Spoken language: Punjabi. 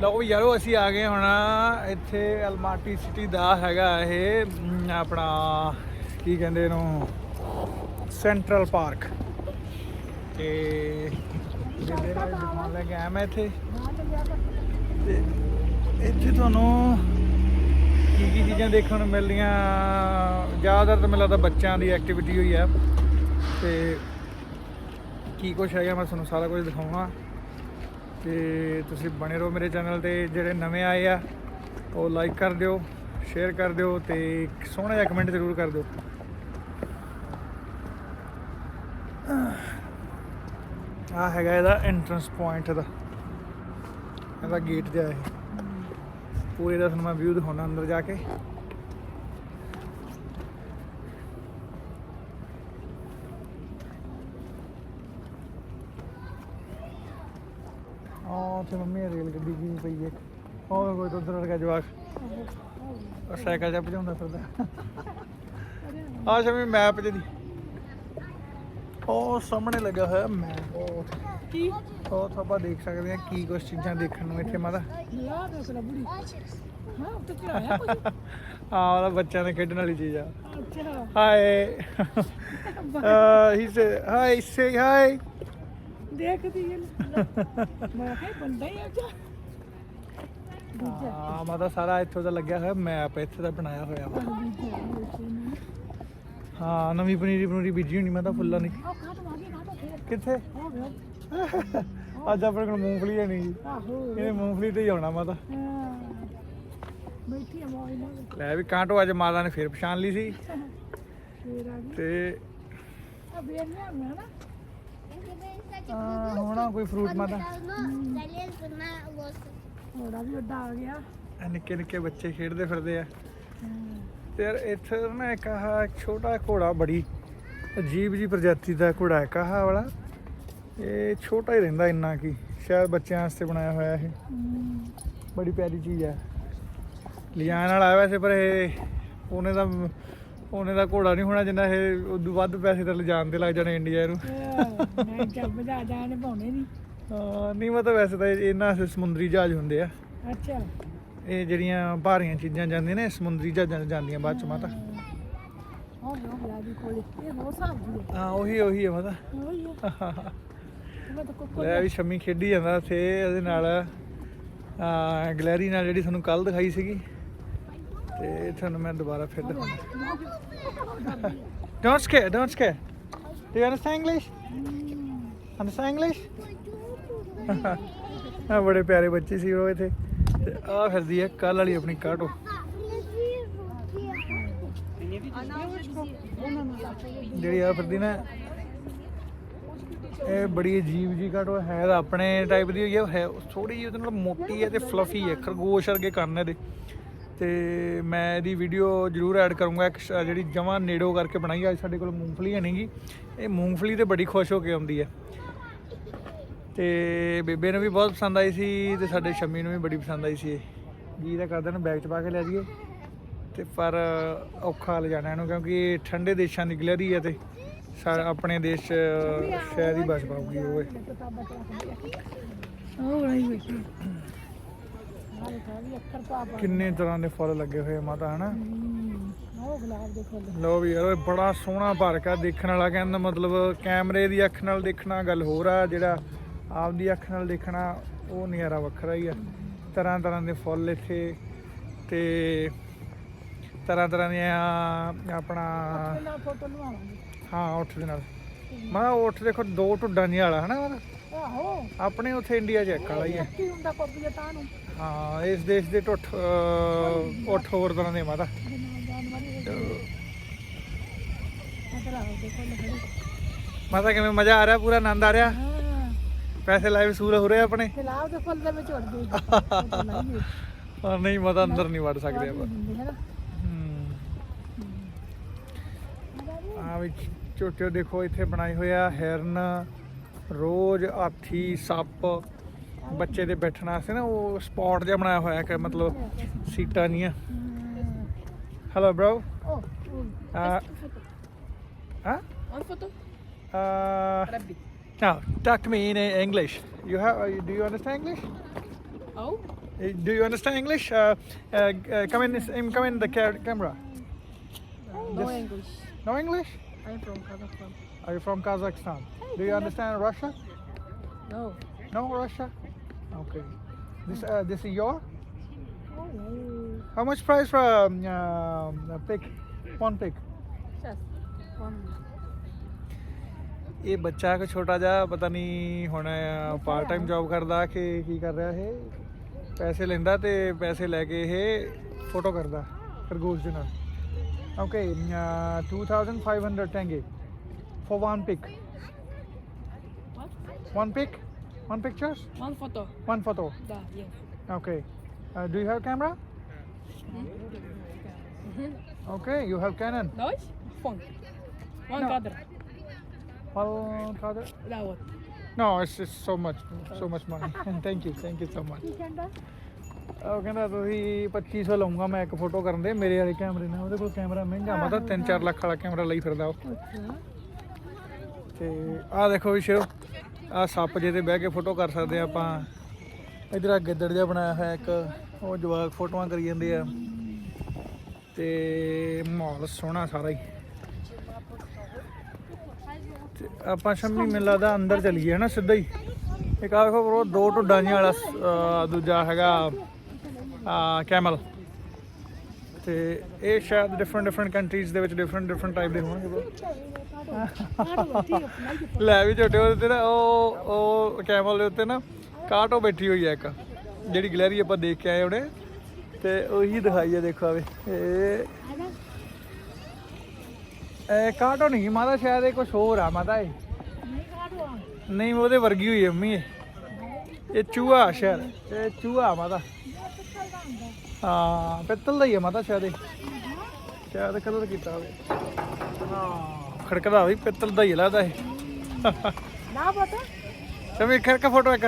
ਲਓ ਵੀ ਯਾਰੋ, ਅਸੀਂ ਆ ਗਏ ਹੁਣ ਇੱਥੇ ਅਲਮਾਟੀ ਸਿਟੀ ਦਾ ਹੈਗਾ ਇਹ ਆਪਣਾ ਕੀ ਕਹਿੰਦੇ ਇਹਨੂੰ? ਸੈਂਟਰਲ ਪਾਰਕ ਤੇ ਬੇਬੇ ਨਾਲ ਦੁਕਾਨ ਲੈ ਕੇ ਆਇਆ ਮੈਂ ਇੱਥੇ। ਤੇ ਇੱਥੇ ਤੁਹਾਨੂੰ ਕੀ ਕੀ ਚੀਜ਼ਾਂ ਦੇਖਣ ਨੂੰ ਮਿਲਦੀਆਂ, ਜ਼ਿਆਦਾਤਰ ਤਾਂ ਮੈਨੂੰ ਲੱਗਦਾ ਬੱਚਿਆਂ ਦੀ ਐਕਟੀਵਿਟੀ ਹੋਈ ਆ। ਤੇ ਕੀ ਕੁਛ ਹੈਗਾ, ਮੈਂ ਤੁਹਾਨੂੰ ਸਾਰਾ ਕੁਝ ਦਿਖਾਉਣਾ। ਤੇ ਤੁਸੀਂ ਬਣੇ ਰਹੋ ਮੇਰੇ ਚੈਨਲ ਤੇ, ਜਿਹੜੇ ਨਵੇਂ ਆਏ ਆ, ਉਹ ਲਾਈਕ ਕਰ ਦਿਓ ਸ਼ੇਅਰ ਕਰ ਦਿਓ ਤੇ ਸੋਹਣਾ ਜਿਹਾ ਕਮੈਂਟ ਜ਼ਰੂਰ ਕਰ ਦਿਓ। ਆ ਹੈਗਾ ਇਹਦਾ ਐਂਟਰੈਂਸ ਪੁਆਇੰਟ ਦਾ। ਇਹਦਾ ਗੇਟ ਜਿਹਾ ਇਹ। ਪੂਰੇ ਦਾ ਤੁਹਾਨੂੰ ਮੈਂ ਵਿਊ ਦਿਖਾਉਣਾ ਅੰਦਰ ਜਾ ਕੇ। ਆ ਤੇ ਮੰਮੀ ਰੇਲ ਗੱਡੀ ਕੀ ਪਈ ਹੈ ਉਹ ਕੋਈ ਉਧਰ ਵਰਗਾ ਜਵਾਕ। ਉਹ ਸਾਈਕਲ ਜਿਹਾ ਭਜਾਉਂਦਾ ਫਿਰਦਾ। ਆ ਸ਼ਮੀ ਮੈਪ ਜਿਹਦੀ ਉਹ ਸਾਹਮਣੇ ਲੱਗਾ ਹੋਇਆ ਮੈਪ ਉਹ ਕੀ? ਉਹ ਤਾਂ ਆਪਾਂ ਦੇਖ ਸਕਦੇ ਹਾਂ ਕੀ ਕੁਝ ਚੀਜ਼ਾਂ ਦੇਖਣ ਨੂੰ ਇੱਥੇ ਮਾਤਾ। ਲਿਆ ਦੱਸ ਬੁੜੀ। ਹਾਂ ਆ ਬੱਚਿਆਂ ਦੇ ਖੇਡਣ ਵਾਲੀ ਚੀਜ਼ ਆ। ਅੱਛਾ। ਹਾਏ ਹੀ ਸੇ ਹਾਈ ਸੇ ਹਾਈ ਦੇਖਦੀ ਹੈ। ਮੈਂ ਕਿਹਾ ਬੰਦਾ ਹੀ ਆ ਜਾ। ਆ ਮਾਤਾ ਸਾਰਾ ਇੱਥੋਂ ਦਾ ਲੱਗਿਆ ਹੋਇਆ ਮੈਪ ਇੱਥੇ ਦਾ ਬਣਾਇਆ ਹੋਇਆ ਵਾ। ਹਾਂ ਨਵੀਂ ਪਨੀਰੀ ਪਨੂਰੀ ਬੀਜੀ ਹੋਣੀ ਮੈਂ ਤਾਂ ਫੁੱਲਾਂ ਦੀ। ਆਹ ਕਾਹ ਤੋਂ ਆ ਗਿਆ ਕਾਹ ਤੋਂ ਫੇਰ। ਕਿੱਥੇ? ਹੋ ਗਿਆ ਅੱਜ ਆਪਣੇ ਕੋਲ ਮੂੰਗਫਲੀ ਹੈ ਨਹੀਂ। ਇਹਨੇ ਮੂੰਗਫਲੀ ਤੇ ਹੀ ਆਉਣਾ। ਬੈਠੀ ਆ ਨਾਲ ਲੈ ਵੀ ਕਾਂਟੋ ਅੱਜ ਮਾਤਾ ਨੇ ਫੇਰ ਪਛਾਣ ਲਈ ਸੀ। ਤੇ ਆ ਬੇਰ ਮੈਂ ਨਾ। ਆ, ਹੋਣਾ ਕੋਈ ਫਰੂਟ ਮਾਤਾ। ਥੋੜਾ ਵੀ ਵੱਡਾ ਆ ਗਿਆ। ਇਹ ਨਿੱਕੇ ਨਿੱਕੇ ਬੱਚੇ ਖੇਡਦੇ ਫਿਰਦੇ ਆ। ਤੇ ਯਾਰ ਇੱਥੇ ਨਾ ਇੱਕ ਆਹ ਛੋਟਾ ਘੋੜਾ ਬੜੀ ਅਜੀਬ ਜੀ ਪ੍ਰਜਾਤੀ ਦਾ ਘੋੜਾ ਹੈ ਕਾਹਾ ਵਾਲਾ। ਇਹ ਛੋਟਾ ਹੀ ਰਹਿੰਦਾ ਇੰਨਾ ਕੀ ਸ਼ਾਇਦ ਬੱਚਿਆਂ ਵਾਸਤੇ ਬਣਾਇਆ ਹੋਇਆ ਇਹ। ਬੜੀ ਪਿਆਰੀ ਚੀਜ਼ ਹੈ। ਲਿਜਾਣ ਵਾਲਾ ਵੈਸੇ ਪਰ ਇਹ ਉਹਨੇ ਦਾ ਉਹਨੇ ਦਾ ਘੋੜਾ ਨਹੀਂ ਹੋਣਾ ਜਿੰਨਾ ਇਹ ਉਦੋਂ ਵੱਧ ਪੈਸੇ ਤਾਂ ਲਿਜਾਣ ਤੇ ਲੱਗ ਜਾਣੇ ਇੰਡੀਆ ਨੂੰ। ਮੈਂ ਜੱਬ ਜਾ ਜਾਣੇ ਪਾਉਣੇ ਨਹੀਂ। ਹਾਂ, ਨਹੀਂ ਮਤਲਬ ਵੈਸੇ ਤਾਂ ਇਹ- ਇਹਨਾਂ ਵਾਸਤੇ ਸਮੁੰਦਰੀ ਜਹਾਜ਼ ਹੁੰਦੇ ਆ। ਅੱਛਾ। ਇਹ ਜਿਹੜੀਆਂ ਭਾਰੀਆਂ ਚੀਜ਼ਾਂ ਜਾਂਦੀਆਂ ਨੇ ਇਹ ਸਮੁੰਦਰੀ ਜਹਾਜ਼ਾਂ 'ਚ ਜਾਂਦੀਆਂ ਬਾਅਦ ਚ ਮਾਤਾ। ਹੋ ਗਿਆ ਬਲਾ ਦੀ ਕੋਲ। ਇਹ ਹੋ ਸਾਬ ਦੀ ਹਾਂ ਉਹੀ ਉਹੀ ਹੈ ਮਾਤਾ ਹੋਈ ਮੈਂ ਤਾਂ ਕੋਈ ਲੈ ਵੀ ਸ਼ਮੀ ਖੇਡੀ ਜਾਂਦਾ ਇੱਥੇ ਇਹਦੇ ਨਾਲ ਆ ਗਲੈਰੀ ਨਾਲ ਜਿਹੜੀ ਤੁਹਾਨੂੰ ਕੱਲ ਦਿਖਾਈ ਸੀਗੀ। ਤੇ ਤੁਹਾਨੂੰ ਮੈਂ ਦੁਬਾਰਾ ਫਿਰ ਦਿਖਾਉਂਦਾ। Don't scare don't scare do you understand English understand English ਆ ਬੜੇ ਪਿਆਰੇ ਬੱਚੇ ਸੀ ਉਹ ਇੱਥੇ। ਤੇ ਆ ਫਿਰਦੀ ਹੈ ਕੱਲ ਵਾਲੀ ਆਪਣੀ ਕਾਟੋ। ਜਿਹੜੀ ਆ ਫਿਰਦੀ ਨਾ ਇਹ ਬੜੀ ਅਜੀਬ ਜੀ ਕਾਟੋ ਹੈ। ਤਾਂ ਆਪਣੇ ਟਾਈਪ ਦੀ ਹੋਈ ਹੈ ਹੈ ਥੋੜੀ ਜਿਹੀ ਉਹਦੇ ਨਾਲ ਮੋਟੀ ਹੈ ਤੇ ਫਲਫੀ ਹੈ। ਖਰਗੋਸ਼ ਵਰਗੇ ਕੰਨ ਇਹਦੇ। ਤੇ ਮੈਂ ਇਹਦੀ ਵੀਡੀਓ ਜ਼ਰੂਰ ਐਡ ਕਰੂੰਗਾ। ਇੱਕ ਸ਼- ਜਿਹੜੀ ਜਮਾਂ ਨੇੜੋ ਕਰਕੇ ਬਣਾਈ ਅੱਜ ਸਾਡੇ ਕੋਲ ਮੂੰਗਫਲੀ ਹੈ ਨਹੀਂਗੀ ਇਹ ਮੂੰਗਫਲੀ ਤੇ ਬੜੀ ਖੁਸ਼ ਹੋ ਕੇ ਆਉਂਦੀ ਹੈ ਤੇ ਬੇਬੇ ਨੂੰ ਵੀ ਬਹੁਤ ਪਸੰਦ ਆਈ ਸੀ ਤੇ ਸਾਡੇ ਸ਼ੰਮੀ ਨੂੰ ਵੀ ਬੜੀ ਪਸੰਦ ਆਈ ਸੀ ਇਹ। ਜੀ ਦਾ ਕਰਦਾ ਨੂੰ ਬੈਗ 'ਚ ਪਾ ਕੇ ਲੈ ਜਾਈਏ। ਤੇ ਪਰ ਔਖਾ ਲਿਜਾਣਾ ਇਹਨੂੰ, ਕਿਉਂਕਿ ਇਹ ਠੰਡੇ ਦੇਸ਼ਾਂ ਦੀ ਗਲੈਰੀ ਹੈ ਤੇ ਸਾ- ਆਪਣੇ ਦੇਸ਼ 'ਚ ਸ਼ਾਇਦ ਹੀ ਬਚ ਪਾਊਗੀ ਉਹ। ਕਿਤਾਬਾਂ ਉਹ ਨਹੀਂ ਬੈਠੀ ਆਹ ਦੇਖਾ ਵੀ ਅੱਖਰ ਪਾ ਪਾ ਕਿੰਨੇ ਤਰ੍ਹਾਂ ਦੇ ਫੁੱਲ ਲੱਗੇ ਹੋਏ ਮਾਤਾ ਹਨਾ? ਹਮ, ਉਹ ਗੁਲਾਬ ਦੇ ਫੁੱਲ ਲੋ ਵੀ ਯਾਰ ਬੜਾ ਸੋਹਣਾ ਪਾਰਕ ਆ ਦੇਖਣ ਵਾਲਾ ਕਹਿੰਦਾ ਮਤਲਬ ਕੈਮਰੇ ਦੀ ਅੱਖ ਨਾਲ ਦੇਖਣਾ ਗੱਲ ਹੋਰ ਆ ਜਿਹੜਾ ਆਪਦੀ ਅੱਖ ਨਾਲ ਦੇਖਣਾ ਉਹ ਨਜ਼ਾਰਾ ਵੱਖਰਾ ਹੀ ਆ। ਤਰ੍ਹਾਂ ਤਰ੍ਹਾਂ ਦੇ ਫੁੱਲ ਇੱਥੇ ਤੇ ਤਰ੍ਹਾਂ ਤਰ੍ਹਾਂ ਦੀਆਂ ਆਪਣਾ ਪਹਿਲਾਂ ਫੋਟੋ ਲਵਾਵਾਂਗੇ ਹਾਂ ਉੱਠ ਦੇ ਨਾਲ। ਮੈਂ ਉੱਠ ਦੇਖੋ ਦੋ ਢੁੱਡਾਂ ਨਹੀਂ ਵਾਲਾ ਹਨਾ? ਆਹੋ। ਆਪਣੇ ਉੱਥੇ ਇੰਡੀਆ 'ਚ ਇੱਕ ਵਾਲਾ ਹੀ ਹੈ। ਕੀ ਹੁੰਦਾ ਕੋਪੀ ਤਾਂ ਨੂੰ? ਹਾਂ ਇਸ ਦੇਸ਼ ਦੇ ਅਹ, ਉੱਠ ਹੋਰ ਤਰ੍ਹਾਂ ਦੇ ਮਾਤਾ। ਮਾਤਾ ਕਿਵੇਂ ਮਜ਼ਾ ਆ ਰਿਹਾ? ਪੂਰਾ ਆਨੰਦ ਆ ਰਿਹਾ? ਪੈਸੇ ਲਾਏ ਵਸੂਲ ਹੋ ਰਹੇ ਆਪਣੇ? ਗੁਲਾਬ ਦੇ ਫੁੱਲ ਦੇ ਵਿੱਚ ਉੜ ਗਈ ਹਾਂ ਨਹੀਂ ਮਾਤਾ ਅੰਦਰ ਨਹੀਂ ਵੜ ਸਕਦੇ ਆਪਾਂ। ਆ ਵਿੱਚ ਝੋਟੇ ਦੇਖੋ ਇੱਥੇ ਬਣਾਏ ਹੋਇਆ ਹਿਰਨ ਰੋਜ਼ ਹਾਥੀ ਸੱਪ ਬੱਚੇ ਦੇ ਬੈਠਣ ਵਾਸਤੇ ਨਾ ਉਹ ਸਪੌਟ ਜਿਹਾ ਬਣਾਇਆ ਹੋਇਆ ਕਿ ਮਤਲਬ ਸੀਟਾਂ ਨਹੀਂ ਆ ਹੈਲੋ ਬ੍ਰੋ ਹਾਂ ਔਰ ਫੋਟੋ Uh, ਰੱਬੀ now, talk to me in uh, English. You have? Uh, do you understand English? Oh? Eh, Do you understand English? Uh, uh, uh, come in, this- um, come in the ca- camera. No Yes. English. No English? I'm from Kazakhstan. Are you from Kazakhstan? Do you understand Russia? No. No Russia? Okay. This uh, this is your? Oh. How much price for um, uh, a pig? One pig. Just one. ਇਹ ਬੱਚਾ ਕੋ ਛੋਟਾ ਜਿਹਾ ਪਤਾ ਨਹੀਂ ਹੁਣ ਪਾਰਟ ਟਾਈਮ ਜੌਬ ਕਰਦਾ ਕਿ ਕੀ ਕਰ ਰਿਹਾ ਇਹ ਪੈਸੇ ਲੈਂਦਾ ਤੇ ਪੈਸੇ ਲੈ ਕੇ ਇਹ ਫੋਟੋ ਕਰਦਾ ਖਰਗੋਸ਼ ਦੇ ਨਾਲ ਓਕੇ 2500 ਟੈਂਗੇ for one pic What? one pic one pictures One photo. one photo Da, yes. okay uh, do you have camera Mm-hmm. okay you have canon Nice? Phone. One No. cadre. well father That one. no it's just so much so much money and thank you thank you so much ਉਹ ਕਹਿੰਦਾ ਤੁਸੀਂ 2500 ਲਵਾਂਗਾ ਮੈਂ ਇੱਕ ਫੋਟੋ ਕਰਨ ਦੇ ਮੇਰੇ ਵਾਲੇ ਕੈਮਰੇ ਨਾਲ ਉਹਦੇ ਕੋਲ ਕੈਮਰਾ ਮਹਿੰਗਾ ਮੈਂ ਤਾਂ 3-4 ਲੱਖ ਵਾਲਾ ਕੈਮਰਾ ਲਈ ਫਿਰਦਾ ਉਹ Okay. ਤੇ ਆਹ ਦੇਖੋ ਵੀ ਸ਼ਿਰੋ ਆਹ ਸੱਪ ਜੇ ਤੇ ਬਹਿ ਕੇ ਫੋਟੋ ਕਰ ਸਕਦੇ ਆ ਆਪਾਂ। ਇਧਰ ਆ ਗਿੱਦੜ ਜਿਹਾ ਬਣਾਇਆ ਹੋਇਆ ਇੱਕ, ਉਹ ਜਵਾਕ ਫੋਟੋਆਂ ਕਰੀ ਜਾਂਦੇ ਆ। ਤੇ ਮਾਹੌਲ ਸੋਹਣਾ ਸਾਰਾ ਹੀ। ਆਪਾਂ ਸ਼ੰਮੀ ਮੈਨੂੰ ਲੱਗਦਾ ਅੰਦਰ ਚਲੀਏ, ਹਨਾ ਸਿੱਧਾ ਹੀ। ਇੱਕ ਆ ਦੇਖੋ ਬਰੋ ਦੋ ਢੁੱਡਾਂ ਜਿਹਾ ਵਾਲਾ ਦੂਜਾ ਹੈਗਾ ਆ ਕੈਮਲ। ਤੇ ਇਹ ਸ਼ਾਇਦ ਡਿਫਰੈਂਟ ਡਿਫਰੈਂਟ ਕੰਟਰੀਜ਼ ਦੇ ਵਿੱਚ ਡਿਫਰੈਂਟ ਡਿਫਰੈਂਟ ਟਾਈਪ ਦੇ ਹੋਣਗੇ ਲੈ ਵੀ ਛੋਟੇ ਉਹਦੇ ਤੇ ਨਾ, ਉਹ ਉਹ ਕੈਮਲ ਦੇ ਉੱਤੇ ਨਾ ਕਾਟੋ ਬੈਠੀ ਹੋਈ ਹੈ ਇੱਕ, ਜਿਹੜੀ ਗਲੈਰੀ ਆਪਾਂ ਦੇਖ ਕੇ ਆਏ ਉਹਨੇ ਤੇ ਉਹੀ ਦਿਖਾਈ ਹੈ ਦੇਖੋ ਆਵੇ ਇਹ ਇਹ ਕਾਟੋ ਨਹੀਂ ਮਾਦਾ ਸ਼ਾਇਦ ਇਹ ਕੁਝ ਹੋਰ ਆ ਮਾਦਾ ਇਹ। ਨਹੀਂ, ਉਹਦੇ ਵਰਗੀ ਹੋਈ ਹੈ ਮੰਮੀ ਇਹ। ਚੂਹਾ ਸ਼ਾਇਦ, ਇਹ ਚੂਹਾ ਮਾਦਾ ਹਾਂ ਪਿੱਤਲ ਦਾ ਹੀ ਹੈ ਮਾਤਾ ਸ਼ਾਇਦ ਇਹ। ਸ਼ਾਇਦ ਕਲਰ ਕੀਤਾ ਹੋਵੇ। ਹਾਂ ਖੜਕਦਾ ਵੀ ਪਿੱਤਲ ਦਾ ਹੀ ਲੱਗਦਾ ਇਹ। Na photo? ਤੇ ਵੀ ਖੜਕਾ ਫੋਟੋ ਇੱਕ।